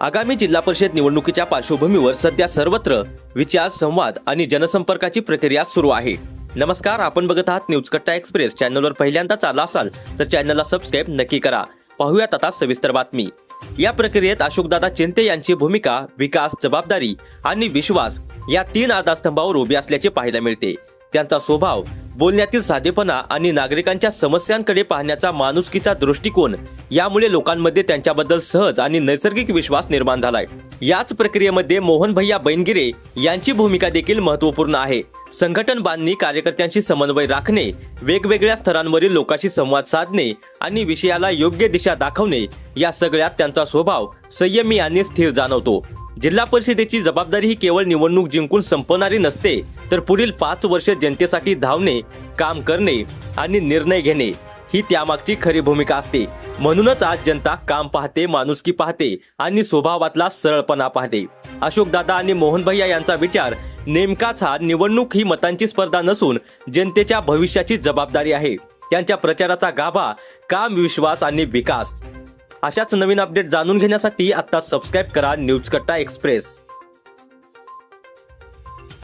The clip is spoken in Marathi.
आगामी जिल्हा परिषद निवडणुकीच्या पार्श्वभूमीवर सध्या सर्वत्र विचार संवाद आणि जनसंपर्काची प्रक्रिया सुरू आहे. नमस्कार आपण बघत आहात न्यूज कट्टा एक्सप्रेस. चॅनलवर पहिल्यांदाच आला असाल तर चॅनलला सबस्क्राईब नक्की करा. पाहूयात आता सविस्तर बातमी. या प्रक्रियेत अशोकदादा चिंते यांची भूमिका विकास जबाबदारी आणि विश्वास या तीन आधारस्तंभावर उभी असल्याचे पाहायला मिळते. त्यांचा स्वभाव बोलण्यातील साधेपणा आणि नागरिकांच्या समस्यांकडे पाहण्याचा माणुसकीचा दृष्टिकोन यामुळे लोकांमध्ये त्यांच्याबद्दल सहज आणि नैसर्गिक विश्वास निर्माण झालाय. याच प्रक्रियेमध्ये मोहन भैया बैनगिरे यांची भूमिका देखील महत्त्वपूर्ण आहे. संघटन बांधणी कार्यकर्त्यांशी समन्वय राखणे वेगवेगळ्या स्तरांवरील लोकांशी संवाद साधणे आणि विषयाला योग्य दिशा दाखवणे या सगळ्यात त्यांचा स्वभाव संयमी आणि स्थिर जाणवतो. जिल्हा परिषदेची जबाबदारी ही केवळ निवडणूक जिंकून संपणारी नसते तर पुढील पाच वर्ष जनतेसाठी धावणे काम करणे आणि निर्णय घेणे ही त्यामागची खरी भूमिका असते. म्हणूनच आज जनता काम पाहते माणुसकी पाहते आणि स्वभावातला सरळपणा पाहते. अशोकदादा आणि मोहन भैया यांचा विचार नेमकाच हा निवडणूक ही मतांची स्पर्धा नसून जनतेच्या भविष्याची जबाबदारी आहे. त्यांच्या प्रचाराचा गाभा काम विश्वास आणि विकास. अशाच नवीन अपडेट जाणून घेण्यासाठी आता सबस्क्राईब करा न्यूज कट्टा एक्सप्रेस.